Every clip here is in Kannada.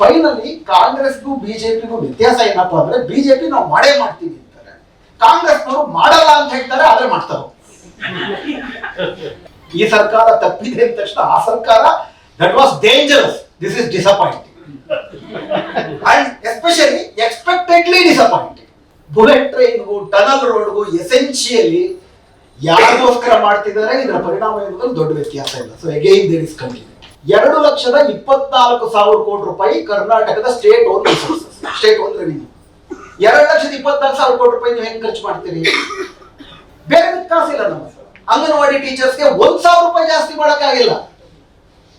ಫೈನಲಿ ಕಾಂಗ್ರೆಸ್ಗೂ ಬಿಜೆಪಿಗೂ ವ್ಯತ್ಯಾಸ ಏನಪ್ಪಾ ಅಂದ್ರೆ ಬಿಜೆಪಿ ನಾವು ಮಾಡೇ ಮಾಡ್ತೀವಿ ಅಂತಾರೆ. ಕಾಂಗ್ರೆಸ್ನವರು ಮಾಡಲ್ಲ ಅಂತ ಹೇಳ್ತಾರೆ, ಆದ್ರೆ ಮಾಡ್ತಾರೆ. ಈ ಸರ್ಕಾರ ತಪ್ಪಿದೆ ಅಂದ ತಕ್ಷಣ ಆ ಸರ್ಕಾರ that was dangerous this is disappointing and especially expectedly disappointing bullet ಟ್ರೈನ್ಗೂ tunnel ರೋಡ್ಗೂ ಎಸೆನ್ಶಿಯಲಿ ಯಾರಿಗೋಸ್ಕರ ಮಾಡ್ತಿದ್ದಾರೆ, ಇದರ ಪರಿಣಾಮ ಇರುವುದನ್ನು ದೊಡ್ಡ ವ್ಯತ್ಯಾಸ ಇಲ್ಲ. So again there is continue ಎರಡು ಲಕ್ಷದ ಇಪ್ಪತ್ನಾಲ್ಕು ಸಾವಿರ ಕೋಟಿ ರೂಪಾಯಿ ಕರ್ನಾಟಕದ state own resources state own revenue ಎರಡು ಲಕ್ಷದ ಇಪ್ಪತ್ನಾಲ್ಕು ಸಾವಿರ ಕೋಟಿ ರೂಪಾಯಿ ನೀವು ಹೆಂಗ್ ಖರ್ಚು ಮಾಡ್ತೀರಿ? ಬೇರೆ ಕಾಸಿಲ್ಲ ನಮ್ಮ. ಅಂಗನವಾಡಿ ಟೀಚರ್ಸ್ಗೆ ಒಂದ್ ಸಾವಿರ ರೂಪಾಯಿ ಜಾಸ್ತಿ ಮಾಡಕ್ಕಾಗಿಲ್ಲ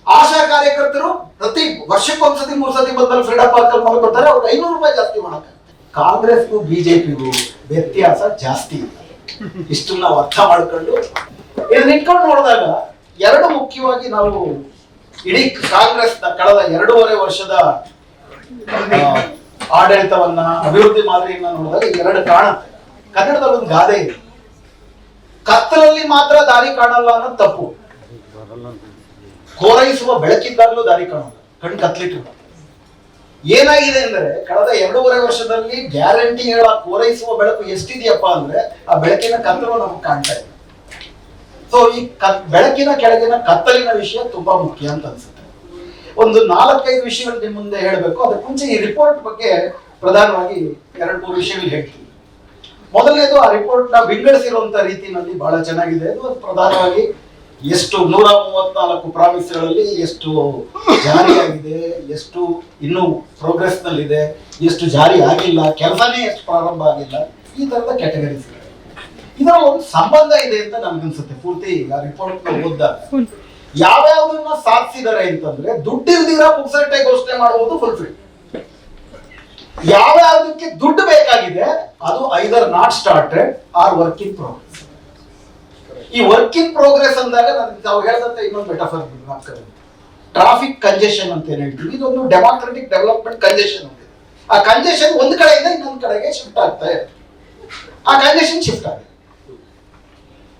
ಆಶಾ ಕಾರ್ಯಕರ್ತರು ಪ್ರತಿ ವರ್ಷಕ್ಕೊಂದ್ಸತಿ ಮೂರ್ ಸತಿ ಬಂದಲ್ಲಿ ಫ್ರೀಡಮ್ ಪಾರ್ಕ್ ಅಲ್ಲಿ ಮಾಡ್ಕೊತಾರೆ ಅವ್ರಿಗೆ ಐನೂರು ರೂಪಾಯಿ ಜಾಸ್ತಿ ಮಾಡಕ್ಕೆ ಕಾಂಗ್ರೆಸ್ಗೂ ಬಿಜೆಪಿಗೂ ವ್ಯತ್ಯಾಸ ಜಾಸ್ತಿ ಇಲ್ಲ. ಇಷ್ಟು ನಾವು ಅರ್ಥ ಮಾಡ್ಕೊಂಡು ಇದನ್ನ ಇಟ್ಕೊಂಡು ನೋಡಿದಾಗ ಎರಡು ಮುಖ್ಯವಾಗಿ ನಾವು ಇಡೀ ಕಾಂಗ್ರೆಸ್ ಕಳೆದ ಎರಡೂವರೆ ವರ್ಷದ ಆಡಳಿತವನ್ನ, ಅಭಿವೃದ್ಧಿ ಮಾದರಿಯನ್ನ ನೋಡಿದಾಗ ಎರಡು ಕಾಣುತ್ತೆ ಕನ್ನಡದಲ್ಲಿ ಒಂದು ಗಾದೆ ಇದೆ. ಕತ್ತಲಲ್ಲಿ ಮಾತ್ರ ದಾರಿ ಕಾಣಲ್ಲ ಅನ್ನೋದು ತಪ್ಪು. ಕೋರೈಸುವ ಬೆಳಕಿದ್ದಾಗಲೂ ದಾರಿ ಕಾಣಲ್ಲ ಕಣ್ ಕತ್ಲಿಟ್ಟಿಲ್ಲ. ಏನಾಗಿದೆ ಅಂದ್ರೆ, ಕಳೆದ ಎರಡೂವರೆ ವರ್ಷದಲ್ಲಿ ಗ್ಯಾರಂಟಿ ಗ್ಯಾರಂಟಿಗಳ ಕೋರೈಸುವ ಬೆಳಕು ಎಷ್ಟಿದೆಯಪ್ಪ ಅಂದ್ರೆ, ಆ ಬೆಳಕಿನ ಕತ್ತಲು ನಮ್ಗೆ ಕಾಣ್ತಾ ಇದೆ. ಸೊ ಈ ಬೆಳಕಿನ ಕೆಳಗಿನ ಕತ್ತಲಿನ ವಿಷಯ ತುಂಬಾ ಮುಖ್ಯ ಅಂತ ಅನ್ಸುತ್ತೆ. ಒಂದು ನಾಲ್ಕೈದು ವಿಷಯಗಳು ನಿಮ್ಮ ಮುಂದೆ ಹೇಳಬೇಕು ಅದಕ್ಕೆ ಮುಂಚೆ ಈ ರಿಪೋರ್ಟ್ ಬಗ್ಗೆ ಪ್ರಧಾನವಾಗಿ ಎರಡು, ಮೂರು ವಿಷಯಗಳು ಹೇಳ್ತೀನಿ. ಮೊದಲನೇದು, ಆ ರಿಪೋರ್ಟ್ನ ವಿಂಗಡಿಸಿರುವಂತ ರೀತಿನಲ್ಲಿ ಬಹಳ ಚೆನ್ನಾಗಿದೆ. ಅದು ಪ್ರಧಾನವಾಗಿ ಎಷ್ಟು ನೂರ ಮೂವತ್ನಾಲ್ಕು ಪ್ರಾವಿನ್ಸ್ಗಳಲ್ಲಿ ಎಷ್ಟು ಜಾರಿಯಾಗಿದೆ, ಎಷ್ಟು ಇನ್ನೂ ಪ್ರೋಗ್ರೆಸ್ ನಲ್ಲಿದೆ, ಎಷ್ಟು ಜಾರಿ ಆಗಿಲ್ಲ, ಕೆಲಸನೇ ಎಷ್ಟು ಪ್ರಾರಂಭ ಆಗಿಲ್ಲ, ಈ ತರದ ಕ್ಯಾಟಗರೀಸ್ ಇದರ ಒಂದು ಸಂಬಂಧ ಇದೆ ಅಂತ ನನ್ಗನ್ಸುತ್ತೆ. ಪೂರ್ತಿ ಈಗ ರಿಪೋರ್ಟ್ ಓದಿದಾಗ ಯಾವ್ಯಾವ್ದನ್ನ ಸಾಧಿಸಿದ್ದಾರೆ ಅಂತಂದ್ರೆ ದುಡ್ಡಿಲ್ದಿರ ಪುಕ್ಸಟ್ಟೆ ಘೋಷಣೆ ಮಾಡುವುದು ಫುಲ್ಫಿಲ್ ಯಾವ್ಯಾವ್ದಕ್ಕೆ ದುಡ್ಡು ಬೇಕಾಗಿದೆ ಅದು either not started or work in progress ಈ ವರ್ಕ್ ಇನ್ ಪ್ರೋಗ್ರೆಸ್ ಅಂದಾಗ ನನಗೆ ತಾವು ಹೇಳಿದಂತೆ ಇನ್ನೊಂದು ಮೆಟಫರ್ ಟ್ರಾಫಿಕ್ ಕಂಜೆಷನ್ ಅಂತ ಏನ್ ಹೇಳ್ತೀವಿ? ಇದೊಂದು ಡೆಮಾಕ್ರೆಟಿಕ್ ಡೆವಲಪ್ಮೆಂಟ್ ಕಂಜೆಷನ್ ಅಂತ. ಆ ಕಂಜೆಷನ್ ಒಂದ್ ಕಡೆಯಿಂದ ಇನ್ನೊಂದ್ ಕಡೆಗೆ ಶಿಫ್ಟ್ ಆಗ್ತಾ ಇದೆ ಆ ಕಂಜೆಷನ್ ಶಿಫ್ಟ್ ಆಗಿದೆ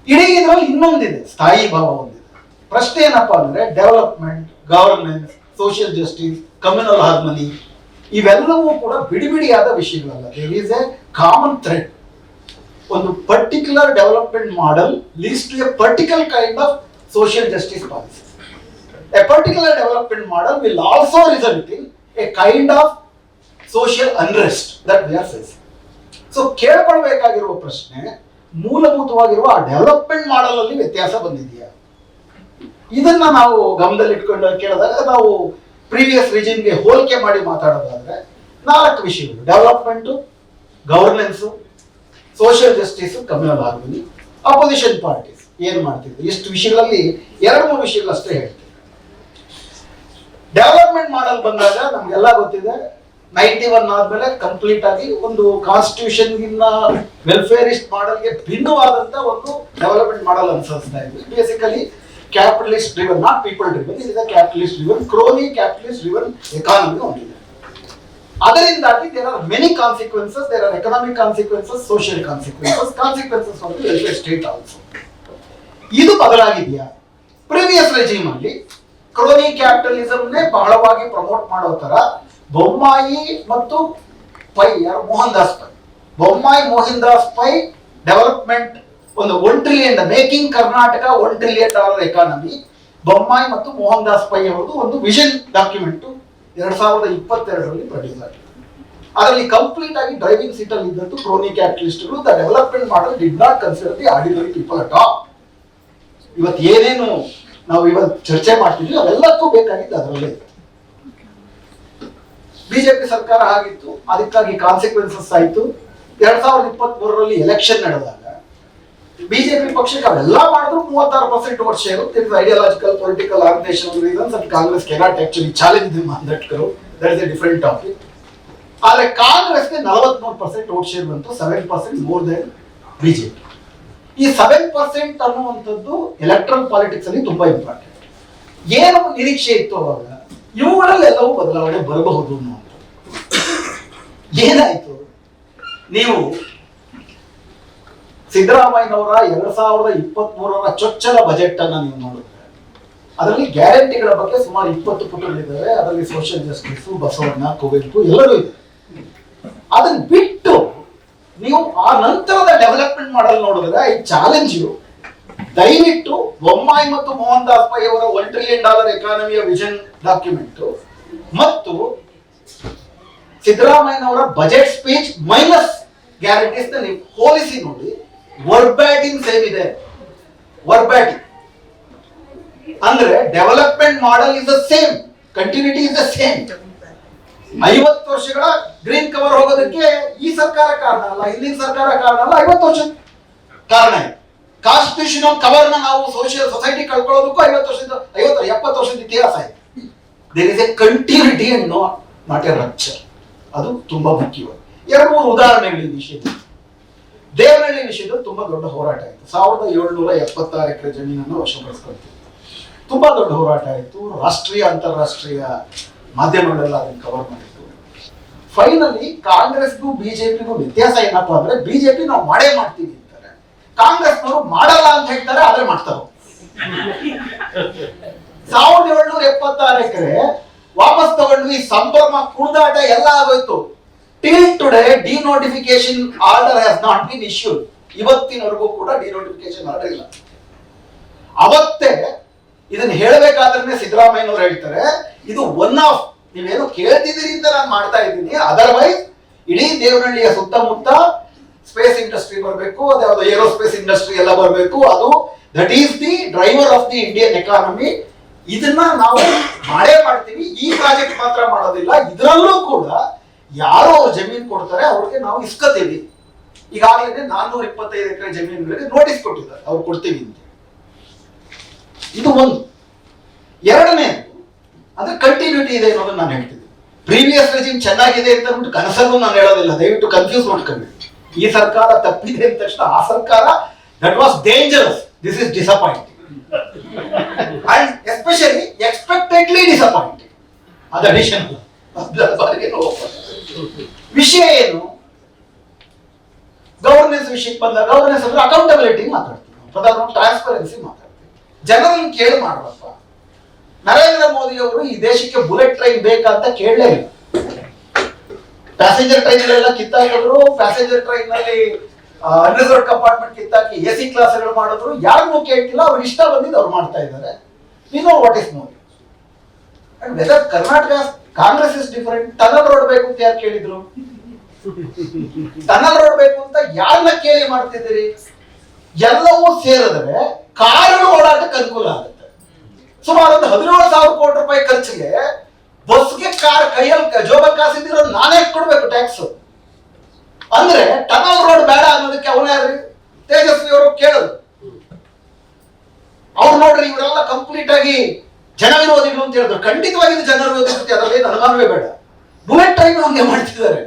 ಇಡೀ ಇದರಲ್ಲಿ ಇನ್ನೊಂದಿದೆ, ಸ್ಥಾಯಿ ಭಾವ ಒಂದಿದೆ. ಪ್ರಶ್ನೆ ಏನಪ್ಪಾ ಅಂದ್ರೆ development governance social justice communal harmony ಇವೆಲ್ಲವೂ ಕೂಡ ಬಿಡಿ ಬಿಡಿಯಾದ ವಿಷಯಗಳಲ್ಲ. There is a common thread ಒಂದು particular development model leads to a particular kind of social justice policy a particular development model will also result in a kind of social unrest that we are facing so ಕೇಳ್ಕೊಳ್ಬೇಕಾಗಿರುವ ಪ್ರಶ್ನೆ ಮೂಲಭೂತವಾಗಿರುವ ಡೆವಲಪ್ಮೆಂಟ್ ಮಾಡಲ್ ಅಲ್ಲಿ ವ್ಯತ್ಯಾಸ ಬಂದಿದೆಯಾ? ಇದನ್ನ ನಾವು ಗಮನದಲ್ಲಿ ಇಟ್ಕೊಂಡು ಕೇಳಿದಾಗ ನಾವು ಪ್ರೀವಿಯಸ್ಗೆ ಹೋಲಿಕೆ ಮಾಡಿ ಮಾತಾಡೋದಾದ್ರೆ ನಾಲ್ಕು ವಿಷಯಗಳು. Development governance social justice communal harmony opposition parties ಏನ್ ಮಾಡ್ತಿದ್ರು? ಇಷ್ಟು ವಿಷಯಗಳಲ್ಲಿ ಎರಡು, ಮೂರು ವಿಷಯಗಳಷ್ಟೇ ಹೇಳ್ತೀವಿ ಡೆವಲಪ್ಮೆಂಟ್ ಮಾಡಲ್ ಬಂದಾಗ ನಮ್ಗೆಲ್ಲ ಗೊತ್ತಿದೆ ನೈಂಟಿ ಒನ್ ಆದ್ಮೇಲೆ ಕಂಪ್ಲೀಟ್ ಆಗಿ ಒಂದು ಕಾನ್ಸ್ಟಿಟ್ಯೂಷನ್ ಗಿನ್ನ ವೆಲ್ಫೇರಿಸ್ಟ್ ಮಾಡಲ್ಗೆ ಭಿನ್ನವಾದಂತ ಒಂದು ಡೆವಲಪ್ಮೆಂಟ್ ಮಾಡಲ್ ಅನುಸರಿಸ್ತಾ ಇದ್ವಿ. Basically capitalist driven not people driven is capitalist driven crony capitalist driven economy ಹೊಂದಿದೆ. ಅದರಿಂದಾಗಿ there are many consequences there are economic consequences social consequences consequences of welfare state also ಇದು ಬದಲಾಗಿದೆಯಾ? ಪ್ರೀವಿಯಸ್ ರೆಜಿಮ್ ಅಲ್ಲಿ ಕ್ರೋನಿ ಕ್ಯಾಪಿಟಲಿಸಮ್ನೇ ಬಹಳವಾಗಿ ಪ್ರಮೋಟ್ ಮಾಡೋ ತರ ಬೊಮ್ಮಾಯಿ ಮತ್ತು ಪೈ, ಯಾರು? ಮೋಹನ್ ದಾಸ್ ಪೈ. ಬೊಮ್ಮಾಯಿ ಮೋಹನ್ ದಾಸ್ ಪೈ ಡೆವಲಪ್ಮೆಂಟ್ ಒಂದು one trillion making Karnataka one trillion dollar economy Bommai ಮತ್ತು ಮೋಹನ್ ದಾಸ್ ಪೈ ಅವರದು ಒಂದು ವಿಷನ್ ಡಾಕ್ಯುಮೆಂಟ್ ಎರಡ್ ಸಾವಿರದ ಇಪ್ಪತ್ತೆರಡರಲ್ಲಿ ಪ್ರೊಡ್ಯೂಸ್ ಆಗಿದೆ. ಅದರಲ್ಲಿ ಕಂಪ್ಲೀಟ್ ಆಗಿ ಡ್ರೈವಿಂಗ್ ಸೀಟ್ ಅಲ್ಲಿ ಇದ್ದಂತ crony ಕ್ಯಾಪಿಟಲಿಸ್ಟ್ಗಳು the development model did not consider the ordinary people at all ಇವತ್ತು ಏನೇನು ನಾವು ಇವತ್ತು ಚರ್ಚೆ ಮಾಡ್ತಿದ್ವಿ, ಅವೆಲ್ಲಕ್ಕೂ ಬೇಕಾಗಿದ್ದು ಅದರಲ್ಲೇ ಇದೆ ಬಿಜೆಪಿ ಸರ್ಕಾರ ಆಗಿತ್ತು, ಅದಕ್ಕಾಗಿ ಕಾನ್ಸಿಕ್ವೆನ್ಸಸ್ ಆಯಿತು. ಎರಡ್ ಸಾವಿರದ ಇಪ್ಪತ್ತ್ ಮೂರರಲ್ಲಿ ಎಲೆಕ್ಷನ್ ನಡೆದಾಗ, ಬಿಜೆಪಿ ಪಕ್ಷಕ್ಕೆ ಅವೆಲ್ಲ ಮಾಡಿದ್ರು ಮೂವತ್ತಾರು percent vote share ideological political organisation reasons and Congress cannot actually challenge them Ambedkar that is a different topic ಆದ್ರೆ ಕಾಂಗ್ರೆಸ್ಗೆ ನಲವತ್ಮೂರು ಪರ್ಸೆಂಟ್ ಓಟ್ ಶೇರ್ ಬಂತು seven percent more than BJP. ಈ ಸೆವೆನ್ ಪರ್ಸೆಂಟ್ ಅನ್ನುವಂಥದ್ದು ಎಲೆಕ್ಟ್ರಲ್ ಪಾಲಿಟಿಕ್ಸ್ ಅಲ್ಲಿ ತುಂಬಾ ಇಂಪಾರ್ಟೆಂಟ್ ಏನು ನಿರೀಕ್ಷೆ ಇತ್ತು ಅವಾಗ. ಇವುಗಳಲ್ಲೆಲ್ಲವೂ ಬದಲಾವಣೆ ಬರಬಹುದು ಏನಾಯಿತು? ನೀವು ಸಿದ್ದರಾಮಯ್ಯನವರ ಎರಡ್ ಸಾವಿರದ ಇಪ್ಪತ್ತ್ ಮೂರರ ಚೊಚ್ಚಲ ಬಜೆಟ್ ಅನ್ನ ನೀವು ನೋಡಿದ್ರೆ, ಅದರಲ್ಲಿ ಗ್ಯಾರಂಟಿಗಳ ಬಗ್ಗೆ ಸುಮಾರು ಇಪ್ಪತ್ತು ಪುಟಗಳಿದ್ದಾವೆ. ಅದರಲ್ಲಿ ಸೋಷಿಯಲ್ ಜಸ್ಟಿಸ್ ಬಸವಣ್ಣ, ಕುವೆಂಪು ಎಲ್ಲರೂ ಇದೆ. ಅದನ್ನ ಬಿಟ್ಟು ನೀವು ಆ ನಂತರದ ಡೆವಲಪ್ಮೆಂಟ್ ಮಾಡಲ್ ನೋಡಿದ್ರೆ ಐ ಚಾಲೆಂಜ್ ದಯವಿಟ್ಟು ಬೊಮ್ಮಾಯಿ ಮತ್ತು ಮೋಹನ್ ದಾಸ್ ಪೈ ಅವರ ಒನ್ ಟ್ರಿಲಿಯನ್ ಡಾಲರ್ ಎಕಾನಮಿಯ ವಿಷನ್ ಡಾಕ್ಯುಮೆಂಟ್ ಮತ್ತು ಸಿದ್ದರಾಮಯ್ಯನವರ ಬಜೆಟ್ ಸ್ಪೀಚ್ ಮೈನಸ್ ಗ್ಯಾರಂಟೀಸ್ ನೀವು ಹೋಲಿಸಿ ನೋಡಿ. ವರ್ಬ್ಯಾಟಿಂಗ್ ಸೇಮ್ ಇದೆ. ವರ್ಬ್ಯಾಟಿಂಗ್ ಅಂದ್ರೆ development model is the same continuity is the same ಐವತ್ತು ವರ್ಷಗಳ ಗ್ರೀನ್ ಕವರ್ ಹೋಗೋದಕ್ಕೆ ಈ ಸರ್ಕಾರ ಕಾರಣ ಅಲ್ಲ, ಹಿಂದಿನ ಸರ್ಕಾರ ಕಾರಣ ಅಲ್ಲ, ಐವತ್ತು ವರ್ಷ ಕಾರಣ ಇದೆ. ಕಾನ್ಸ್ಟಿಟ್ಯೂಷನಲ್ ಕವರ್ನ ನಾವು ಸೋಷಿಯಲ್ ಸೊಸೈಟಿ ಕಳ್ಕೊಳ್ಳೋದಕ್ಕೂ ಐವತ್ತು ವರ್ಷದಿಂದ, ಐವತ್ತು, ಎಪ್ಪತ್ತು ವರ್ಷದ ಇತಿಹಾಸ ಇದೆ. There is a continuity and no not a rupture ಅದು ತುಂಬಾ ಮುಖ್ಯವಾದ. ಎರಡು ಮೂರು ಉದಾಹರಣೆಗಳು ನಿಷೇಧ. ದೇವನಹಳ್ಳಿ ವಿಷಯದಲ್ಲಿ ತುಂಬಾ ದೊಡ್ಡ ಹೋರಾಟ ಆಯಿತು. ಸಾವಿರದ ಏಳ್ನೂರ ಎಪ್ಪತ್ತಾರು ಎಕರೆ ಜಮೀನನ್ನು ವಶಪಡಿಸ್ಕೊಳ್ತೀವಿ ತುಂಬಾ ದೊಡ್ಡ ಹೋರಾಟ ಆಯಿತು. ರಾಷ್ಟ್ರೀಯ, ಅಂತಾರಾಷ್ಟ್ರೀಯ ಮಾಧ್ಯಮಗಳೆಲ್ಲ ಅದನ್ನು ಕವರ್ ಮಾಡಿತ್ತು ಫೈನಲಿ ಕಾಂಗ್ರೆಸ್ಗೂ, ಬಿಜೆಪಿಗೂ ವ್ಯತ್ಯಾಸ ಏನಪ್ಪಾ ಅಂದ್ರೆ, ಬಿಜೆಪಿ ನಾವು ಮಾಡೇ ಮಾಡ್ತೀವಿ. ಕಾಂಗ್ರೆಸ್ನವರು ಮಾಡಲ್ಲ ಅಂತ ಹೇಳ್ತಾರೆ, ಆದ್ರೆ ಮಾಡ್ತಾರೆ. ಸಾವಿರದ ಏಳ್ನೂರ ಎಪ್ಪತ್ತಾರು ಎಕರೆ ವಾಪಸ್ ತಗೊಂಡ್ವಿ, ಸಂಭ್ರಮ ಕುಣಿದಾಟ ಎಲ್ಲ ಆಗೋಯ್ತು. Till today denotification order has not been issue ಇವತ್ತಿನವರೆಗೂ ಕೂಡ ಡಿನೋಟಿಫಿಕೇಶನ್ ಆರ್ಡರ್ ಇಲ್ಲ. ಅವತ್ತೇ ಇದನ್ನ ಹೇಳಬೇಕಾದ್ರೆ ಸಿದ್ದರಾಮಯ್ಯನವ್ರು ಹೇಳ್ತಾರೆ, ಇದು ಒನ್ ಆಫ್ ನೀವೇನು ಕೇಳ್ತಿದ್ದೀರಿ ಅಂತ ನಾನು ಮಾಡ್ತಾ ಇದ್ದೀನಿ. ಅದರ್ವೈಸ್ ಇಡೀ ದೇವನಹಳ್ಳಿಯ ಸುತ್ತಮುತ್ತ ಸ್ಪೇಸ್ ಇಂಡಸ್ಟ್ರಿ ಬರಬೇಕು ಅದ್ಯಾವುದು ಏರೋಸ್ಪೇಸ್ ಇಂಡಸ್ಟ್ರಿ ಎಲ್ಲ ಬರಬೇಕು, ಅದು that is the driver of the Indian economy ಇದನ್ನ ನಾವು ಮಾಡೇ ಮಾಡ್ತೀವಿ, ಈ ಪ್ರಾಜೆಕ್ಟ್ ಮಾತ್ರ ಮಾಡೋದಿಲ್ಲ. ಇದರಲ್ಲೂ ಕೂಡ ಯಾರು ಅವ್ರು ಜಮೀನು ಕೊಡ್ತಾರೆ, ಅವ್ರಿಗೆ ನಾವು ಇಸ್ಕೋತೀವಿ. ಈಗಾಗಲೇ ನಾನ್ನೂರ ಇಪ್ಪತ್ತೈದು ಎಕರೆ ಜಮೀನುಗಳಿಗೆ ನೋಟಿಸ್ ಕೊಟ್ಟಿದ್ದಾರೆ, ಅವ್ರು ಕೊಡ್ತೀವಿ ಅಂತ. ಇದು ಒಂದು. ಎರಡನೇದು ಅಂದ್ರೆ ಕಂಟಿನ್ಯೂಟಿ ಇದೆ ಅನ್ನೋದನ್ನ ನಾನು ಹೇಳ್ತೀನಿ ಪ್ರೀವಿಯಸ್ ರೆಜಿಮ್ ಚೆನ್ನಾಗಿದೆ ಅಂತ ಅಂದ್ಬಿಟ್ಟು ಕನಸಲ್ಲೂ ನಾನು ಹೇಳೋದಿಲ್ಲ, ದಯವಿಟ್ಟು ಕನ್ಫ್ಯೂಸ್ ಮಾಡ್ಕೊಂಡ್ಬಿಡಿ ಈ ಸರ್ಕಾರ ತಪ್ಪಿದೆ ಅಂದ ತಕ್ಷಣ ಆ ಸರ್ಕಾರ that was dangerous this is disappointing and especially expectedly disappointing ಅದು ಅಡಿಷನ್ ವಿಷಯ ಏನು? ಗವರ್ನೆನ್ಸ್ ವಿಷಯಕ್ಕೆ ಬಂದ ಗವರ್ನೆನ್ಸ್ ಅಂದ್ರೆ ಅಕೌಂಟಬಿಲಿಟಿ ಮಾತಾಡ್ತೀವಿ ಟ್ರಾನ್ಸ್ಪರೆನ್ಸಿ ಮಾತಾಡ್ತೀವಿ. ಜನರನ್ನು ಕೇಳಿ ಮಾಡುವಪ್ಪ. ನರೇಂದ್ರ ಮೋದಿ ಅವರು ಈ ದೇಶಕ್ಕೆ ಬುಲೆಟ್ ಟ್ರೈನ್ ಬೇಕಂತ ಕೇಳಲೇ ಇಲ್ಲ. ಪ್ಯಾಸೆಂಜರ್ ಟ್ರೈನ್ ಎಲ್ಲ ಕಿತ್ತಾಕಿದ್ರು ಪ್ಯಾಸೆಂಜರ್ ಟ್ರೈನ್ನಲ್ಲಿ ಅನ್ರಿಸರ್ವ್ ಕಂಪಾರ್ಟ್ಮೆಂಟ್ ಕಿತ್ತಾಕಿ ಎ ಸಿ ಕ್ಲಾಸ್ಗಳು ಮಾಡಿದ್ರು. ಯಾರಿಗೂ ಕೇಳ್ತಿಲ್ಲ ಅವ್ರು ಇಷ್ಟ ಬಂದಿದ್ದು ಅವ್ರು ಮಾಡ್ತಾ ಇದ್ದಾರೆ. We know what is and whether Karnataka Congress is different tunnel road ಬೇಕು ಅಂತ ಯಾರು ಕೇಳಿದ್ರು? ಟನಲ್ ರೋಡ್ ಬೇಕು ಅಂತ ಯಾರನ್ನ ಕೇಳಿ ಮಾಡ್ತಿದ್ದೀರಿ? ಎಲ್ಲವೂ ಸೇರಿದ್ರೆ ಕಾರು ಓಡಾಟಕ್ಕೆ ಅನುಕೂಲ ಆಗುತ್ತೆ. ಸುಮಾರು ಒಂದು ಹದಿನೇಳು ಸಾವಿರ ಕೋಟಿ ರೂಪಾಯಿ ಖರ್ಚಿಗೆ ಬಸ್ಗೆ ಕಾರ್, ಕೈಯಲ್ಲಿ ಜೋಬ ಕಾಸಿದ್ದಿರೋ ನಾನೇ ಕೊಡ್ಬೇಕು ಟ್ಯಾಕ್ಸ್ ಅಂದ್ರೆ ಟನಲ್ ರೋಡ್ ಬೇಡ ಅನ್ನೋದಕ್ಕೆ ಅವನೇ ತೇಜಸ್ವಿ ಅವರು ಕೇಳೋದು. ಅವ್ರು ನೋಡ್ರಿ ಇವರೆಲ್ಲ ಕಂಪ್ಲೀಟ್ ಆಗಿ ಜನ ವಿರೋಧಿಗಳು ಅಂತ ಹೇಳಿದ್ರು. ಖಂಡಿತವಾಗಿ ಇದು ಜನ ವಿರೋಧಿ ಅಂತ ಅದರಲ್ಲಿ ಅನುಮಾನವೇ ಬೇಡ. ಬುಲೆಟ್ ಟ್ರೈನ್ ಹಂಗೆ ಮಾಡ್ತಿದ್ದಾರೆ.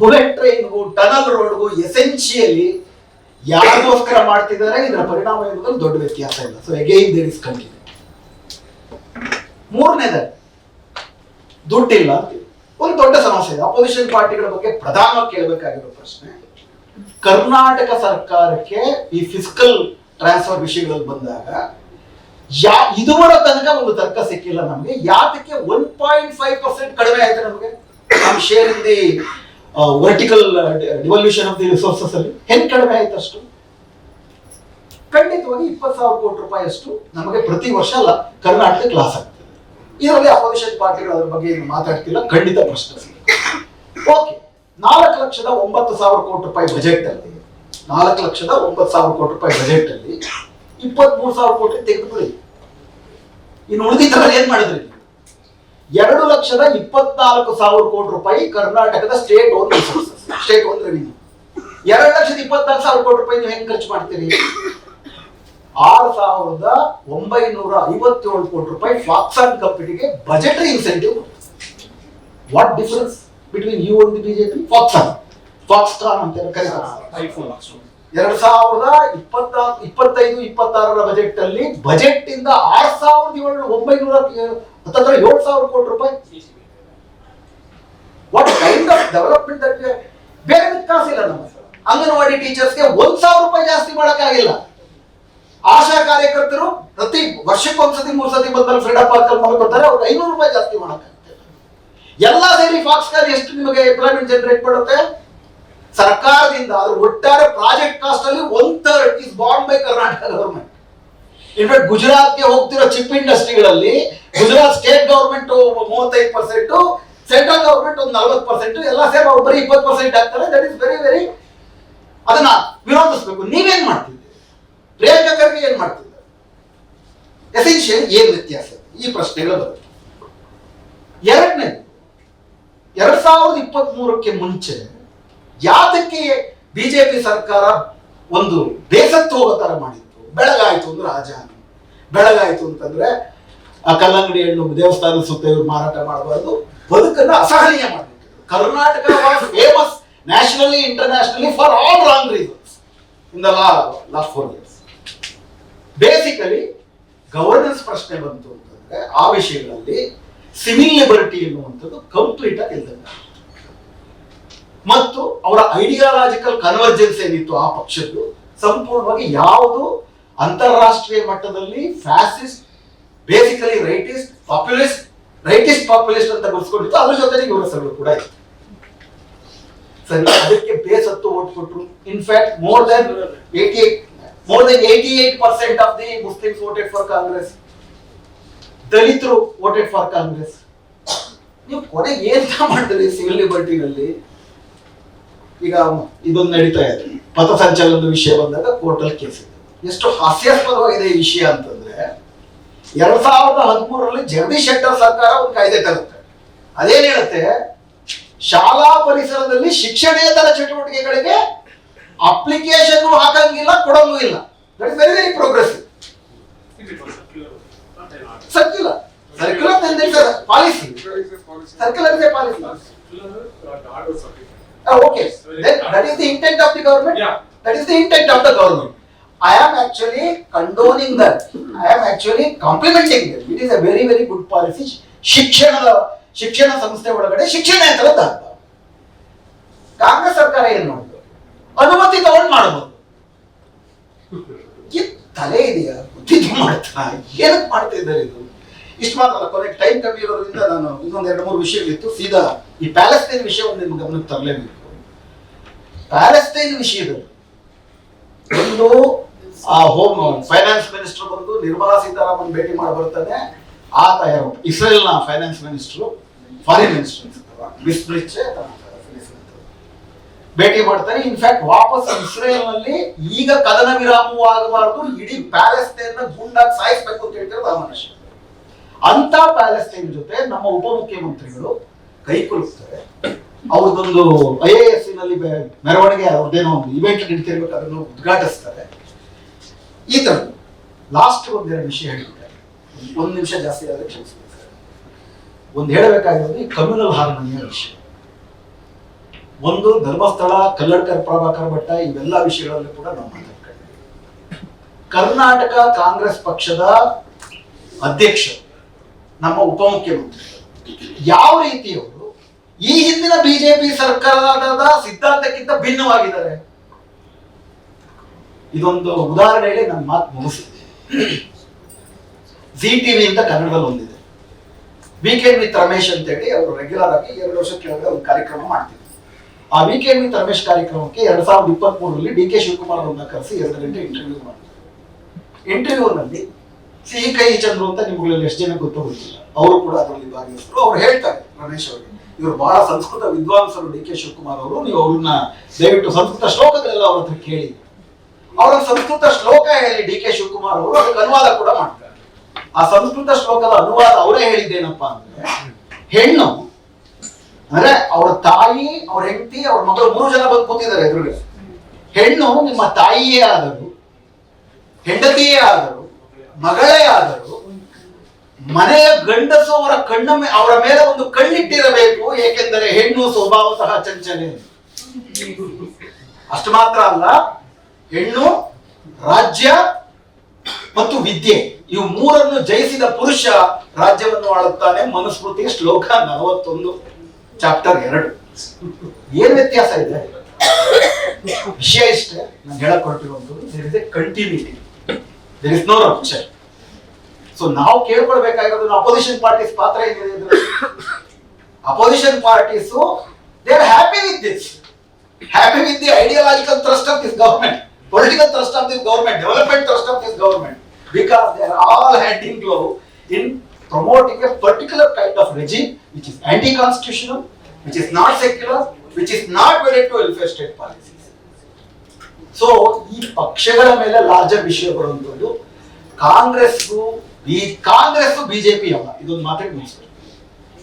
ಬುಲೆಟ್ ಟ್ರೈನ್ಗೂ ಟನಲ್ ರೋಡ್ಗೂ ಎಸೆನ್ಷಿಯಲಿ ಯಾರಿಗೋಸ್ಕರ ಮಾಡ್ತಿದ್ದಾರೆ? ಇದರ ಪರಿಣಾಮ ಎಂಬುದನ್ನು ದೊಡ್ಡ ವ್ಯತ್ಯಾಸ ಇಲ್ಲ. So again there is continue ಮೂರನೇದಾಗಿ ದುಡ್ಡಿಲ್ಲ. ಅಂತೀವಿ ಒಂದು ದೊಡ್ಡ ಸಮಸ್ಯೆ ಇದೆ. ಅಪೋಸಿಷನ್ ಪಾರ್ಟಿಗಳ ಬಗ್ಗೆ ಪ್ರಧಾನ ಕೇಳಬೇಕಾಗಿರೋ ಪ್ರಶ್ನೆ, ಕರ್ನಾಟಕ ಸರ್ಕಾರಕ್ಕೆ ಈ ಫಿಸಿಕಲ್ ಟ್ರಾನ್ಸ್ಫರ್ ವಿಷಯಗಳಲ್ಲಿ ಬಂದಾಗ, ಯಾ, ಇದುವರ ತನಕ ಒಂದು ತರ್ಕ ಸಿಕ್ಕಿಲ್ಲ ನಮಗೆ. ಯಾತಕ್ಕೆ ಒನ್ ಪಾಯಿಂಟ್ ಫೈವ್ ಪರ್ಸೆಂಟ್ ಕಡಿಮೆ ಆಯ್ತು ನಮಗೆ? ನಮ್ಮ share in the vertical devolution of the resources ಅಲ್ಲಿ ಹೆಂಗ್ ಕಡಿಮೆ ಆಯ್ತು ಅಷ್ಟು? ಖಂಡಿತವಾಗಿ ಇಪ್ಪತ್ತು ಸಾವಿರ ಕೋಟಿ ರೂಪಾಯಿ ಅಷ್ಟು ನಮಗೆ ಪ್ರತಿ ವರ್ಷ ಅಲ್ಲ. ಕರ್ನಾಟಕಕ್ಕೆ ಲಾಸ್ ಆಗ್ತದೆ. ಇದರಲ್ಲಿ ಅಪೋಸಿಷನ್ ಪಾರ್ಟಿಗಳು ಅದ್ರ ಬಗ್ಗೆ ಏನು ಮಾತಾಡ್ತಿಲ್ಲ ಖಂಡಿತ ಪ್ರಶ್ನೆ ಓಕೆ ನಾಲ್ಕು ಲಕ್ಷದ ಒಂಬತ್ತು ಸಾವಿರ ಕೋಟಿ ರೂಪಾಯಿ ಬಜೆಟ್ ಅಲ್ಲಿ, ನಾಲ್ಕು ಲಕ್ಷದ ಒಂಬತ್ತು ಸಾವಿರ ಕೋಟಿ ರೂಪಾಯಿ ಬಜೆಟ್ ಅಲ್ಲಿ ಇಪ್ಪತ್ತ್ ಮೂರು ಸಾವಿರ ಕೋಟಿ ತೆಗೆದುಕೊಳ್ಳಿ ಇನ್ನು ಉಳಿದಿದ್ದರಲ್ಲಿ ಏನ್ ಮಾಡಿದ್ರಿ? ಎರಡು ಲಕ್ಷದ ಇಪ್ಪತ್ನಾಲ್ಕು ಸಾವಿರ ಕೋಟಿ ರೂಪಾಯಿ ಕರ್ನಾಟಕದ state own resources state own revenue ಎರಡು ಲಕ್ಷದ ಇಪ್ಪತ್ನಾಲ್ಕು ಸಾವಿರ ಕೋಟಿ ರೂಪಾಯಿ ನೀವು ಹೆಂಗ್ ಖರ್ಚು ಮಾಡ್ತೀರಿ? ಆರು ಸಾವಿರದ ಒಂಬೈನೂರ ಐವತ್ತೇಳು ಕೋಟಿ ರೂಪಾಯಿ ಫಾಕ್ಸಾನ್ ಕಂಪನಿಗೆ budgetary incentive what difference between you and BJP Foxconn Foxconn ಅಂತ ಕರೀತಾರೆ. ಎರಡ್ ಸಾವಿರದ ಇಪ್ಪತ್ತ ಇಪ್ಪತ್ತೈದು ಇಪ್ಪತ್ತಾರರ ಬಜೆಟ್ ಅಲ್ಲಿ ಬಜೆಟ್ ಇಂದ ಆರ್ ಸಾವಿರದ ಏಳು ಒಂಬೈನೂರ ಹತ್ತತ್ರ ಏಳು ಸಾವಿರ ಕೋಟಿ ರೂಪಾಯಿ. ವಾಟ್ ಕೈಂಡ್ ಆಫ್ ಡೆವಲಪ್ಮೆಂಟ್ ಬೇರೆ ಕಾಸಿಲ್ಲ ನಮ್ಮ. ಅಂಗನವಾಡಿ ಟೀಚರ್ಸ್ಗೆ ಒಂದ್ ಸಾವಿರ ರೂಪಾಯಿ ಜಾಸ್ತಿ ಮಾಡಕ್ಕಾಗಿಲ್ಲ. ಆಶಾ ಕಾರ್ಯಕರ್ತರು ಪ್ರತಿ ವರ್ಷಕ್ಕೊಂದ್ಸತಿ ಮೂರ್ ಸತಿ ಬಂದಲ್ಲಿ ಫ್ರೀಡಮ್ ಪಾರ್ಕ್ ಅಲ್ಲಿ ಅವ್ರು ಐನೂರು ರೂಪಾಯಿ ಜಾಸ್ತಿ ಮಾಡಕ್ಕಾಗುತ್ತೆ. ಎಲ್ಲ ಸೇರಿ ಫಾಕ್ಸ್ ಕಾರ್ ಎಷ್ಟು ನಿಮಗೆ ಎಂಪ್ಲಾಯ್ಮೆಂಟ್ ಜನರೇಟ್ ಮಾಡುತ್ತೆ? ಸರ್ಕಾರದಿಂದ ಅದ್ರ ಒಟ್ಟಾರೆ ಪ್ರಾಜೆಕ್ಟ್ ಕಾಸ್ಟ್ ಅಲ್ಲಿ one third is bond by Karnataka government in fact ಗುಜರಾತ್ಗೆ ಹೋಗ್ತಿರೋ ಚಿಪ್ ಇಂಡಸ್ಟ್ರಿಗಳಲ್ಲಿ ಗುಜರಾತ್ ಸ್ಟೇಟ್ ಗವರ್ಮೆಂಟ್ ಮೂವತ್ತೈದು ಪರ್ಸೆಂಟ್ ಸೆಂಟ್ರಲ್ ಗವರ್ಮೆಂಟ್ ಒಂದು ನಲ್ವತ್ತು ಪರ್ಸೆಂಟ್ ಎಲ್ಲ ಸೇರಿ ಅವ್ರು ಬರೀ ಇಪ್ಪತ್ತು ಪರ್ಸೆಂಟ್ ಆಗ್ತಾರೆ ದಟ್ ಇಸ್ ವೆರಿ ವೆರಿ ಅದನ್ನ ವಿರೋಧಿಸಬೇಕು. ನೀವೇನ್ ಮಾಡ್ತಿದ್ದೀರಿ ಪ್ರಿಯಾಂಕಾ ಖರ್ಗೆ ಏನ್ ಮಾಡ್ತಿದ್ದಾರೆ? ಎಸೆನ್ಷಿಯಲ್ ಏನ್ ವ್ಯತ್ಯಾಸ? ಈ ಪ್ರಶ್ನೆಗಳು ಬರುತ್ತೆ. ಎರಡನೇ ಎರಡ್ ಸಾವಿರದ ಇಪ್ಪತ್ತ್ ಮೂರಕ್ಕೆ ಮುಂಚೆ ಯಾತಕ್ಕೆ ಬಿಜೆಪಿ ಸರ್ಕಾರ ಒಂದು ಬೇಸತ್ತು ಹೋಗೋ ತರ ಮಾಡಿತ್ತು? ಬೆಳಗಾಯ್ತು ಅಂದ್ರೆ ರಾಜಾನಿ ಬೆಳಗಾಯ್ತು ಅಂತಂದ್ರೆ, ಆ ಕಲ್ಲಂಗಡಿ ಹಣ್ಣು ದೇವಸ್ಥಾನ ಸುತ್ತ ಇವ್ರು ಮಾರಾಟ ಮಾಡಬಾರ್ದು. ಬದುಕನ್ನು ಅಸಹನೀಯ ಮಾಡಬೇಕು. Karnataka was famous nationally internationally for all wrong reasons in the last four basically governance ಪ್ರಶ್ನೆ ಬಂತು ಅಂತಂದ್ರೆ ಆ ವಿಷಯಗಳಲ್ಲಿ ಸಿವಿಲ್ ಲಿಬರ್ಟಿ ಎನ್ನುವಂಥದ್ದು ಕಂಪ್ಲೀಟ್ ಆಗಿ ಇಲ್ದಂಗ ಮತ್ತು ಅವರ ಐಡಿಯಾಲಜಿಕಲ್ ಕನ್ವರ್ಜೆನ್ಸ್ ಏನಿತ್ತು ಆ ಪಕ್ಷದ್ದು, ಸಂಪೂರ್ಣವಾಗಿ ಯಾವುದು ಅಂತಾರಾಷ್ಟ್ರೀಯ ಮಟ್ಟದಲ್ಲಿ fascist basically rightist populist rightist populist ಅಂತ ಗುರುಸ್ಕೊಂಡಿತ್ತು ಅದ್ರ ಜೊತೆಗೆ ಇವರ ಕೂಡ ಇತ್ತು. ಸರಿ, ಅದಕ್ಕೆ ಬೇಸತ್ತು ಓಟ್ ಕೊಟ್ಟರು in fact more than eighty more than eighty eight percent of the Muslims voted for Congress ದಲಿತರು ವೋಟೆಡ್ ಫಾರ್ ಕಾಂಗ್ರೆಸ್ ನೀವು ಕೊನೆಗೆ ಏನ್ ಮಾಡಿದ್ರಿ ಸಿವಿಲ್ ಲಿಬರ್ಟಿನಲ್ಲಿ ಈಗ ಇದೊಂದು ನಡೀತಾ ಇದೆ. ಪಥಸಂಚಲನದ ವಿಷಯ ಬಂದಾಗ ಕೋರ್ಟಲ್ ಕೇಸ್ ಇದೆ. ಎಷ್ಟು ಹಾಸ್ಯಾಸ್ಪದವಾಗಿದೆ ಈ ವಿಷಯ ಅಂತಂದ್ರೆ, ಎರಡ್ ಸಾವಿರದ ಹದಿಮೂರರಲ್ಲಿ ಜಗದೀಶ್ ಶೆಟ್ಟರ್ ಸರ್ಕಾರ ಒಂದು ಕಾಯ್ದೆ ತರುತ್ತೆ. ಅದೇನ್ ಹೇಳುತ್ತೆ? ಶಾಲಾ ಪರಿಸರದಲ್ಲಿ ಶಿಕ್ಷಣೇತರ ಚಟುವಟಿಕೆಗಳಿಗೆ ಅಪ್ಲಿಕೇಶನ್ ಹಾಕಂಗಿಲ್ಲ ಕೊಡಂಗೂ ಇಲ್ಲ. That is very very progressive circular circular ತಂದೆ sir policy circular is okay that is the intent of the government that is the intent of the government I am actually condoning that I am actually complimenting that it is a very very good policy ಶಿಕ್ಷಣದ ಶಿಕ್ಷಣ ಸಂಸ್ಥೆ ಒಳಗಡೆ ಶಿಕ್ಷಣ ಅಂತ ಕಾಂಗ್ರೆಸ್ ಸರ್ಕಾರ ಏನು ಅನುಮತಿ ತಗೊಂಡು ಮಾಡಬಹುದು ತಲೆ ಇದೆಯಾ? ಬುದ್ಧಿ ಮಾಡ್ತಾ ಏನಕ್ಕೆ ಮಾಡ್ತಾ ಇದ್ದಾರೆ ಇದು? ಇಷ್ಟು ಮಾತ್ರ ಕೊನೆಗೆ ಟೈಮ್ ಕಮ್ಮಿ ಇರೋದ್ರಿಂದ ನಾನು ಇನ್ನೊಂದು ಎರಡು ಮೂರು ವಿಷಯಗಳಿತ್ತು. ಸೀದಾ ಈ ಪ್ಯಾಲೆಸ್ತೈನ್ ವಿಷಯವನ್ನು ನಿಮ್ಮ ಗಮನಕ್ಕೆ ತರಲೇಬೇಕು. ಪ್ಯಾಲೆಸ್ತೈನ್ ವಿಷಯದಲ್ಲಿ ಒಂದು ಆ ಹೋಮ್ ಫೈನಾನ್ಸ್ ಮಿನಿಸ್ಟರ್ ಬಂದು ನಿರ್ಮಲಾ ಸೀತಾರಾಮನ್ ಭೇಟಿ ಮಾಡಿ ಬರ್ತಾನೆ ಆತ ಇಸ್ರೇಲ್ ಇಸ್ರೇಲ್ನ ಫೈನಾನ್ಸ್ ಮಿನಿಸ್ಟರ್ ಫಾರಿನ್ ಮಿನಿಸ್ಟರ್ ಬಿಸ್ಬ್ರಿಚ್ ಭೇಟಿ ಮಾಡ್ತಾರೆ. ಇನ್ಫ್ಯಾಕ್ಟ್ ವಾಪಸ್ ಇಸ್ರೇಲ್ನಲ್ಲಿ ಈಗ ಕದನ ವಿರಾಮವಾಗಬಾರದು. ಇಡೀ ಪ್ಯಾಲೆಸ್ತೇನ್ ಗುಂಡಾಗಿ ಸಾಯಿಸ್ಬೇಕು ಅಂತ ಹೇಳ್ತಿರೋದು ಆ ಮನುಷ್ಯ ಅಂತ ಪ್ಯಾಲೆಸ್ತೇನ್ ಜೊತೆ ನಮ್ಮ ಉಪಮುಖ್ಯಮಂತ್ರಿಗಳು ಕೈ ಕುಲುಕ್ತಾರೆ. ಅವ್ರದ್ದೊಂದು ಐ ಎ ಎಸ್ನಲ್ಲಿ ಮೆರವಣಿಗೆ, ಅವ್ರದ್ದೇನೋ ಒಂದು ಇವೆಂಟ್ ನಡೀತಿರ್ಬೇಕು, ಅದನ್ನು ಉದ್ಘಾಟಿಸ್ತಾರೆ. ಈ ತರ ಲಾಸ್ಟ್ ಒಂದೆರಡು ವಿಷಯ ಹೇಳಿದ್ದಾರೆ ಒಂದು ನಿಮಿಷ ಜಾಸ್ತಿ ಆದ್ರೆ ಕ್ಷಮಿಸ್ಬೇಕು. ಒಂದು ಹೇಳಬೇಕಾಗಿರೋದು ಈ ಕಮ್ಯುನಲ್ ಹಾರ್ಮೋನಿಯ ವಿಷಯ. ಒಂದು ಧರ್ಮಸ್ಥಳ ಕಲ್ಲಡ್ಕರ್ ಪ್ರಭಾಕರ್ ಭಟ್ಟ, ಇವೆಲ್ಲ ವಿಷಯಗಳಲ್ಲಿ ಕೂಡ ನಾವು ಮಾತಾಡ್ಕೊಂಡಿದ್ದೀವಿ ಕರ್ನಾಟಕ ಕಾಂಗ್ರೆಸ್ ಪಕ್ಷದ ಅಧ್ಯಕ್ಷ, ನಮ್ಮ ಉಪಮುಖ್ಯಮಂತ್ರಿ, ಯಾವ ರೀತಿಯವರು ಈ ಹಿಂದಿನ ಬಿಜೆಪಿ ಸರ್ಕಾರದ ಸಿದ್ಧಾಂತಕ್ಕಿಂತ ಭಿನ್ನವಾಗಿದ್ದಾರೆ? ಇದೊಂದು ಉದಾಹರಣೆ ಹೇಳಿ ನನ್ನ ಮಾತು ಮುಗಿಸಿದ್ದೆ ಜಿ ಟಿವಿ ಅಂತ ಕನ್ನಡದಲ್ಲಿ ಒಂದಿದೆ. ಕೆ ವಿತ್ ರಮೇಶ್ ಅಂತ ಹೇಳಿ ಅವರು ರೆಗ್ಯುಲರ್ ಆಗಿ ಎರಡು ವರ್ಷ ಕೆಳಗಡೆ ಒಂದು ಕಾರ್ಯಕ್ರಮ ಮಾಡ್ತಿದ್ರು ಆ ವಿತ್ ರಮೇಶ್ ಕಾರ್ಯಕ್ರಮಕ್ಕೆ ಎರಡ್ ಸಾವಿರದ ಇಪ್ಪತ್ತ್ ಮೂರರಲ್ಲಿ ಡಿ ಕೆ ಶಿವಕುಮಾರ್ ಅವರನ್ನ ಕರೆಸಿ ಎರಡು ಗಂಟೆ ಇಂಟರ್ವ್ಯೂ ಮಾಡಿದ್ರು ಇಂಟರ್ವ್ಯೂನಲ್ಲಿ ಸಿಹಿ ಕೈ ಚಂದ್ರು ಅಂತ ನಿಮ್ಗಳಲ್ಲಿ ಎಷ್ಟು ಜನ ಗೊತ್ತೋ ಗೊತ್ತಿಲ್ಲ. ಅವರು ಕೂಡ ಅದರಲ್ಲಿ ಭಾಗವಹಿಸಿದ್ರು. ಅವ್ರು ಹೇಳ್ತಾರೆ ರಮೇಶ್ ಅವರಿಗೆ, ಇವರು ಬಹಳ ಸಂಸ್ಕೃತ ವಿದ್ವಾಂಸರು ಡಿ ಕೆ ಶಿವಕುಮಾರ್ ಅವರು. ನೀವು ಅವ್ರನ್ನ ದಯವಿಟ್ಟು ಸಂಸ್ಕೃತ ಶ್ಲೋಕಗಳೆಲ್ಲ ಅವ್ರ ಹತ್ರ ಕೇಳಿ. ಅವರ ಸಂಸ್ಕೃತ ಶ್ಲೋಕ ಹೇಳಿ ಡಿ ಕೆ ಶಿವಕುಮಾರ್ ಅವರು ಅದಕ್ಕೆ ಅನುವಾದ ಕೂಡ ಮಾಡ್ತಾರೆ. ಆ ಸಂಸ್ಕೃತ ಶ್ಲೋಕದ ಅನುವಾದ ಅವರೇ ಹೇಳಿದ್ದೇನಪ್ಪ ಅಂದ್ರೆ, ಹೆಣ್ಣು ಅಂದ್ರೆ ಅವ್ರ ತಾಯಿ, ಅವ್ರ ಹೆಂಡತಿ, ಅವ್ರ ಮಗಳು ಮೂರು ಜನ ಬಂದು ಕೂತಿದ್ದಾರೆ ಎದುರುಗಡೆ. ಹೆಣ್ಣು ನಿಮ್ಮ ತಾಯಿಯೇ ಆದರು, ಹೆಂಡತಿಯೇ ಆದರು, ಮಗಳೇ ಆದರು. ಮನೆಯ ಗಂಡಸು ಅವರ ಕಣ್ಣ ಅವರ ಮೇಲೆ ಒಂದು ಕಣ್ಣಿಟ್ಟಿರಬೇಕು, ಏಕೆಂದರೆ ಹೆಣ್ಣು ಸ್ವಭಾವ ಸಹ ಚಂಚನೆ ಅಷ್ಟು ಮಾತ್ರ ಅಲ್ಲ, ಹೆಣ್ಣು ರಾಜ್ಯ ಮತ್ತು ವಿದ್ಯೆ, ಇವು ಮೂರನ್ನು ಜಯಿಸಿದ ಪುರುಷ ರಾಜ್ಯವನ್ನು ಆಳುತ್ತಾನೆ ಮನುಸ್ಮೃತಿ ಶ್ಲೋಕ ನಲವತ್ತೊಂದು. ಚಾಪ್ಟರ್ ಎರಡು. ಏನ್ ವ್ಯತ್ಯಾಸ ಇದೆ? ವಿಷಯ ಇಷ್ಟೇ. ನಾನು ಹೇಳಕ್ ಹೊರಟಿರುವಂಥದ್ದು is continuity there is no rupture so ನಾವು ಕೇಳ್ಕೊಳ್ಬೇಕಾಗಿರೋದು ಅಪೋಸಿಷನ್ ಪಾರ್ಟೀಸ್ ಪಾತ್ರ ಏನಿದೆ opposition parties they are happy with this happy with the ideological trust of this government political thrust of this government development thrust of this government because they are all hand in glove in in promoting a particular kind of regime which is anti-constitutional, which is not secular, which is not related to welfare state policies. So ಈ ಪಕ್ಷಗಳ ಮೇಲೆ ಲಾರ್ಜರ್ ವಿಷಯ ಬರುವಂಥದ್ದು ಕಾಂಗ್ರೆಸ್ ಬಿ ಕಾಂಗ್ರೆಸ್ ಬಿಜೆಪಿ ಅಲ್ಲ ಇದೊಂದು ಮಾತಾಡಿ ಮುಗಿಸ್ಬೇಕು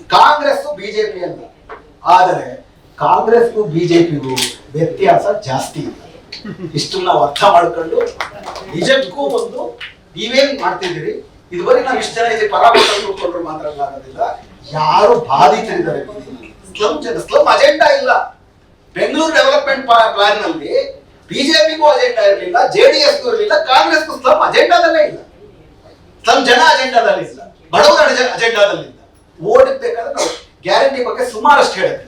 ಕಾಂಗ್ರೆಸ್ ಬಿಜೆಪಿ ಅಲ್ಲ ಆದರೆ ಕಾಂಗ್ರೆಸ್ಗೂ ಬಿಜೆಪಿಗೂ ವ್ಯತ್ಯಾಸ ಜಾಸ್ತಿ ಇಲ್ಲ ಇಷ್ಟು ನಾವು ಅರ್ಥ ಮಾಡ್ಕೊಂಡು ನಿಜಕ್ಕೂ ಒಂದು ನೀವೇನ್ ಮಾಡ್ತಿದ್ದೀರಿ ಇದು ಬರೀ ನಾವು ಇಷ್ಟು ಜನ ಇದೆ ಪರಾಮರ್ಶ ಕೂತ್ಕೊಂಡ್ರು ಮಾತ್ರ ಆಗೋದಿಲ್ಲ ಯಾರು ಬಾಧಿತರಿದ್ದಾರೆ ಸ್ಲಮ್ ಜನ ಸ್ಲಮ್ ಅಜೆಂಡಾ ಇಲ್ಲ. ಬೆಂಗಳೂರು ಡೆವಲಪ್ಮೆಂಟ್ ಪ್ಲಾನ್ನಲ್ಲಿ ಬಿಜೆಪಿಗೂ ಅಜೆಂಡಾ ಇರಲಿಲ್ಲ ಜೆಡಿಎಸ್ ಇರಲಿಲ್ಲ, ಕಾಂಗ್ರೆಸ್ಗೂ ಸ್ಲಮ್ ಅಜೆಂಡಾದಲ್ಲೇ ಇಲ್ಲ. ಸ್ಲಮ್ ಜನ ಅಜೆಂಡಾದಲ್ಲಿ ಇಲ್ಲ. ಬಡವರ ಅಜೆ- ಅಜೆಂಡಾದಲ್ಲಿ ಇಲ್ಲ. ಬೇಕಾದ್ರೆ ನಾವು ಗ್ಯಾರಂಟಿ ಬಗ್ಗೆ ಸುಮಾರಷ್ಟು ಹೇಳಿದ್ವಿ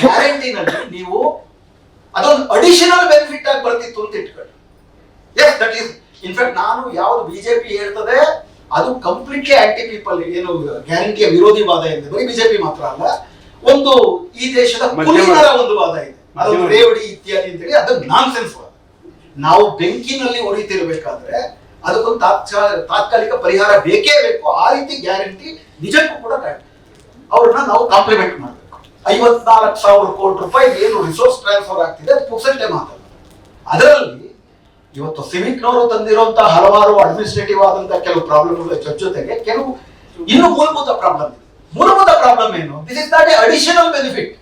ಗ್ಯಾರಂಟಿನಲ್ಲಿ ನೀವು ಅದೊಂದು ಅಡಿಷನಲ್ ಬೆನಿಫಿಟ್ ಆಗಿ ಬರ್ತಿತ್ತು ಅಂತ ಇಟ್ಕೊಳ್ಳಿ. ಎಸ್ ದಟ್ ಈಸ್ ಇನ್ಫ್ಯಾಕ್ಟ್ ನಾನು ಯಾವ್ದು ಬಿಜೆಪಿ ಹೇಳ್ತದೆ ಅದು ಕಂಪ್ಲೀಟ್ಲಿ ಆಕ್ಟಿವ್ ಪೀಪಲ್ ಏನು ಗ್ಯಾರಂಟಿಯ ವಿರೋಧಿ ವಾದ ಇದೆ ಬರೀ ಬಿಜೆಪಿ ಮಾತ್ರ ಅಲ್ಲ ಒಂದು ಈ ದೇಶದ ಕುಲೀನರ ಒಂದು ವಾದ ಇದೆ. ಅದೊಂದು ಮಧ್ಯಮ- ರೇವಡಿ ಇತ್ಯಾದಿ ಅಂತೇಳಿ ಅದು ನಾನ್ ಸೆನ್ಸ್ ವಾದ. ನಾವು ಬೆಂಕಿನಲ್ಲಿ ಹೊಡಿತಿರ್ಬೇಕಾದ್ರೆ ಅದಕ್ಕೊಂದು ತಾತ್ಕಾಲ ತಾತ್ಕಾಲಿಕ ಪರಿಹಾರ ಬೇಕೇ ಬೇಕು ಆ ರೀತಿ ಗ್ಯಾರಂಟಿ ನಿಜಕ್ಕೂ ಕೂಡ ಅವ್ರನ್ನ ನಾವು ಕಾಂಪ್ಲಿಮೆಂಟ್ ಮಾಡಬೇಕು. ಐವತ್ನಾಲ್ಕು ಸಾವಿರ ಕೋಟಿ ರೂಪಾಯಿ ಏನು ರಿಸೋರ್ಸ್ ಟ್ರಾನ್ಸ್ಫರ್ ಆಗ್ತಿದೆ ಅದು ಪುಕ್ಸಟ್ಟೆ ಮಾತಲ್ಲ ಅದರಲ್ಲಿ ಇವತ್ತು ಸಿವಿಕ್ನವರು ತಂದಿರುವಂತಹ ಹಲವಾರು ಅಡ್ಮಿನಿಸ್ಟ್ರೇಟಿವ್ ಆದಂತಹ ಕೆಲವು ಪ್ರಾಬ್ಲಮ್ಗಳ ಜೊತೆಗೆ ಕೆಲವು ಇನ್ನು ಮೂಲಭೂತ ಪ್ರಾಬ್ಲಮ್ ಮೂಲಭೂತ ಪ್ರಾಬ್ಲಮ್ ಏನು? This is not a additional benefit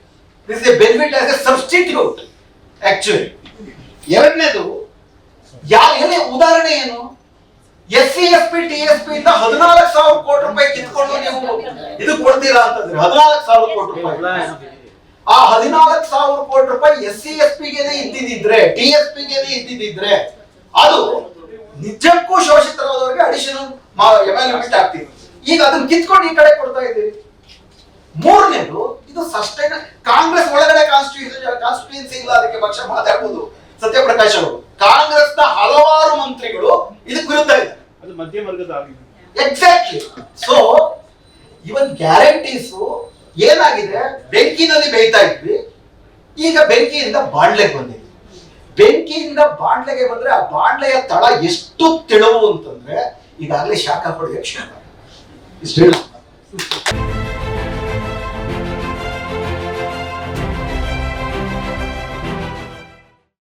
this a benefit as a substitute actually ಎರಡನೇದು ಯಾವ ಎಲ್ಲಿ ಉದಾಹರಣೆ ಏನು? S C S P T S P ಇಂದ ಹದಿನಾಲ್ಕು ಸಾವಿರ ಕೋಟಿ ರೂಪಾಯಿ ಕಿತ್ಕೊಂಡು ನೀವು ಇದು ಕೊಡ್ತೀರಾ ಅಂತಂದ್ರೆ ಹದಿನಾಲ್ಕು ಸಾವಿರ ಕೋಟಿ ರೂಪಾಯಿ. ಆ ಹದಿನಾಲ್ಕು ಸಾವಿರ ಕೋಟಿ ರೂಪಾಯಿ ಎಸ್ ಸಿ ಎಸ್ ಪಿಗೆನೆ ಇದ್ದಿದ್ರೆ ಟಿ ಎಸ್ ಪಿಗೆನೆ ಇದ್ದಿದ್ರೆ ಅದು ನಿಜಕ್ಕೂ ಶೋಷಿತರಾದವರಿಗೆ ಅಡಿಷನಲ್ ಎಮ್ಯಾಲಿಮೆಂಟ್ ಆಗ್ತಿದೆ. ಈಗ ಅದನ್ನ ಕಿತ್ಕೊಂಡು ಈ ಕಡೆ ಕೊಡ್ತಾ ಇದ್ದೀರಿ. ಮೂರನೇದು ಇದು ಸಸ್ಟೈನ್ ಕಾಂಗ್ರೆಸ್ ಒಳಗಡೆ ಕಾನ್ಸ್ಟಿಟ್ಯೂಷನ್ ಕಾನ್ಸ್ಟಿಟ್ಯೂನ್ಸಿ ಇಲ್ಲ ಅದಕ್ಕೆ ಪಕ್ಷ ಮಾತಾಡ್ಬೋದು. ಸತ್ಯಪ್ರಕಾಶ್ ಅವರು ನ ಹಲವಾರು ಮಂತ್ರಿಗಳು ಇದಕ್ಕೆ ವಿರುದ್ಧ ಅದು ಮಧ್ಯಮ ವರ್ಗದ ಎಕ್ಸಾಕ್ಟ್ಲಿ ಸೊ ಇವನ್ ಗ್ಯಾರಂಟೀಸ್ ಏನಾಗಿದೆ? ಬೆಂಕಿನಲ್ಲಿ ಬೇಯ್ತಾ ಇದ್ವಿ. ಈಗ ಬೆಂಕಿಯಿಂದ ಬಾಣ್ಲೆಗೆ ಬಂದಿದೆ. ಬೆಂಕಿಯಿಂದ ಬಾಣ್ಲೆಗೆ ಬಂದ್ರೆ ಆ ಬಾಣ್ಲೆಯ ತಳ ಎಷ್ಟು ತೆಳುವು ಅಂತಂದ್ರೆ ಈಗಾಗಲೇ ಶಾಖ ಹೊಡೆಯಕ್ಕೆ. ಇಷ್ಟು ಹೇಳು.